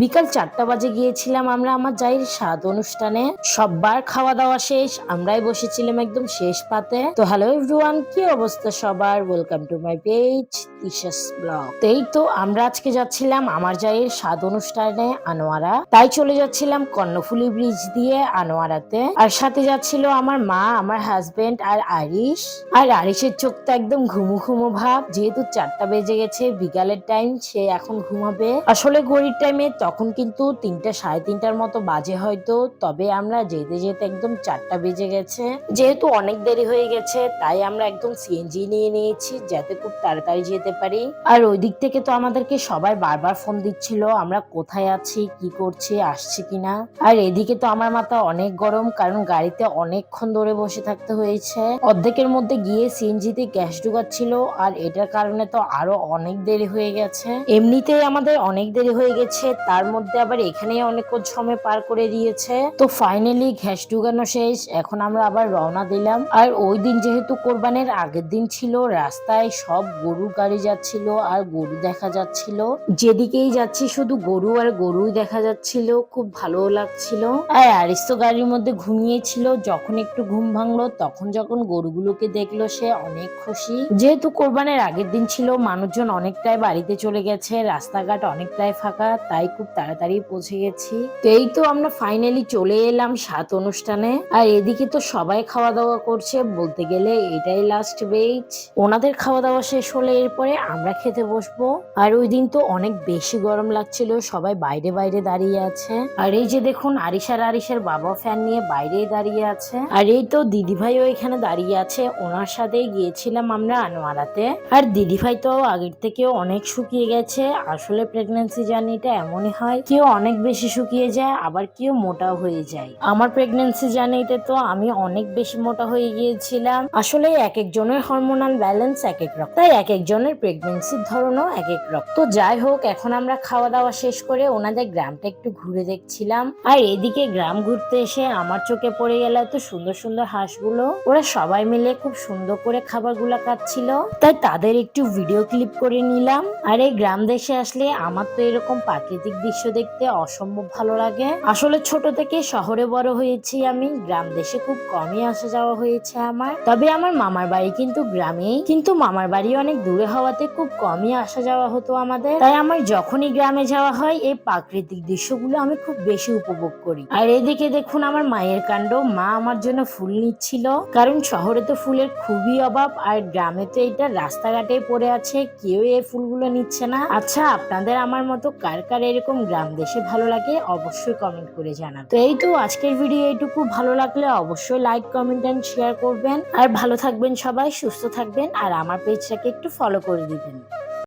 বিকাল চারটা বাজে গিয়েছিলাম আমরা আমার জায়ের স্বাদ অনুষ্ঠানে। সববার খাওয়া দাওয়া শেষ, আমরাই বসেছিলাম একদম শেষ পাতে। তো হ্যালো এভরিওয়ান কি অবস্থা সবার? Welcome to my page Tisha's blog তো এই তো আমরা আজকে যাচ্ছিলাম আমার জায়ের স্বাদ অনুষ্ঠানে আনোয়ারা। তাই চলে যাচ্ছিলাম কর্ণফুলি ব্রিজ দিয়ে আনোয়ারাতে। আর সাথে যাচ্ছিল আমার মা, আমার হাজবেন্ড আর আরিশ। আর আরিশের চোখটা একদম ঘুমু ঘুমু ভাব। যেহেতু চারটা বেজে গেছে, বিকালের টাইম সে এখন ঘুমাবে। আসলে ঘড়ির টাইমে তখন কিন্তু তিনটা, সাড়ে তিনটার মতো বাজে হয়তো। তবে আমরা যেতে যেতে একদম চারটা বেজে গেছে। যেহেতু অনেক দেরি হয়ে গেছে, তাই আমরা একদম সিএনজি নিয়ে নিয়েছি যাতে খুব তাড়াতাড়ি যেতে পারি। আর ওই দিক থেকে তো আমাদেরকে সবাই বারবার ফোন দিচ্ছিল, আমরা কোথায় আছি, কি করছি, আসছি কিনা। আর এদিকে তো আমার মাথা অনেক গরম, কারণ গাড়িতে অনেকক্ষণ ধরে বসে থাকতে হয়েছে। অর্ধেকের মধ্যে গিয়ে সিএনজিতে গ্যাস ঢুকাচ্ছিল, আর এটার কারণে তো আরও অনেক দেরি হয়ে গেছে। এমনিতেই আমাদের অনেক দেরি হয়ে গেছে তার মধ্যে আবার এখানেই অনেকক্ষণ সময় পার করে দিয়েছে। তো ফাইনালি গ্যাস ঢুকানো শেষ। এখন আমরা আবার রওনা দিলাম। আর ওই দিন যেহেতু কোরবানের আগের দিন ছিল, রাস্তায় সব গরু গাড়ি যাচ্ছিল আর গরু দেখা যাচ্ছিল। যেদিকেই যাচ্ছি শুধু গরু আর গরুই দেখা যাচ্ছিল। খুব ভালো লাগছিল। আর আরিস তো গাড়ির মধ্যে ঘুমিয়েছিল। যখন একটু ঘুম ভাঙলো, তখন যখন গরুগুলোকে দেখল, সে অনেক খুশি। যেহেতু কোরবানের আগের দিন ছিল, মানুষজন অনেকটাই বাড়িতে চলে গেছে। রাস্তাঘাট অনেকটাই ফাঁকা, তাই খুব তাড়াতাড়ি পৌঁছে গেছি। তো এই তো আমরা ফাইনালি চলে এলাম সাত অনুষ্ঠানে। আর এদিকে তো সবাই খাওয়া দাওয়া করছে, বলতে গেলে এটাই লাস্ট বেজ ওনাদের খাওয়া দাওয়া শেষ হলে এরপরে আমরা খেতে বসবো। আর ওই দিন তো অনেক বেশি গরম লাগছিল, সবাই বাইরে বাইরে দাঁড়িয়ে আছে। আর এই যে দেখুন, আরিশার আরিশের বাবা ফ্যান নিয়ে বাইরেই দাঁড়িয়ে আছে। আর এই তো দিদিভাইও এখানে দাঁড়িয়ে আছে, ওনার সাথে গিয়েছিলাম আমরা আনোয়ারাতে। আর দিদিভাই তো আগের থেকেও অনেক শুকিয়ে গেছে, আসলে প্রেগনেন্সি জার্নিটা এমনই হয় কেউ অনেক বেশি শুকিয়ে যায়, আবার কেউ মোটা হয়ে যায়। আমার প্রেগনেন্সি জার্নিতে তো আমি অনেক বেশি মোটা হয়ে গিয়েছিলাম। আসলে এক একজনের হরমোনাল ব্যালেন্স এক এক রকম। তাই এক একজনের প্রেগনেন্সির ধরনও এক এক রকম। তো যাই হোক, এখন আমরা খাওয়া দাওয়া শেষ করে ওনাদের গ্রামটা একটু ঘুরে দেখছিলাম। আর এদিকে গ্রাম ঘুরতে এসে আমার চোখে পড়ে গেল এত সুন্দর সুন্দর হাঁসগুলো। ওরা সবাই মিলে খুব সুন্দর করে খাবারগুলো খাচ্ছিল তাই তাদের একটু ভিডিও ক্লিপ করে নিলাম। আর এই গ্রাম দেশে আসলে আমার তো এরকম প্রাকৃতিক দৃশ্য দেখতে অসম্ভব ভালো লাগে। আসলে ছোট থেকে শহরে বড় হয়েছি আমি, গ্রাম দেশে খুব কমই আসা যাওয়া হয়েছে আমার। তবে আমার মামার বাড়ি কিন্তু গ্রামেই। কিন্তু মামার বাড়ি অনেক দূরে হওয়াতে খুব কমই আসা যাওয়া হতো আমাদের। তাই আমার যখনই গ্রামে যাওয়া হয়, এই প্রাকৃতিক দৃশ্যগুলো আমি খুব বেশি উপভোগ করি। আর এদিকে দেখুন আমার মায়ের কাণ্ড। মা আমার জন্য ফুল নিচ্ছিল। কারণ শহরে তো ফুলের খুবই অভাব, আর গ্রামে তো এটা রাস্তাঘাটে পড়ে আছে। কেউ এই ফুলগুলো নিচ্ছে না। আচ্ছা আপনাদের আমার মতো কার কার গ্রাম দেশে ভালো লাগে অবশ্যই কমেন্ট করে জানান তো এই তো আজকের ভিডিও এইটুকু। ভালো লাগলে অবশ্যই লাইক কমেন্ট অ্যান্ড শেয়ার করবেন। আর ভালো থাকবেন সবাই, সুস্থ থাকবেন। আর আমার পেজটাকে একটু ফলো করে দিবেন।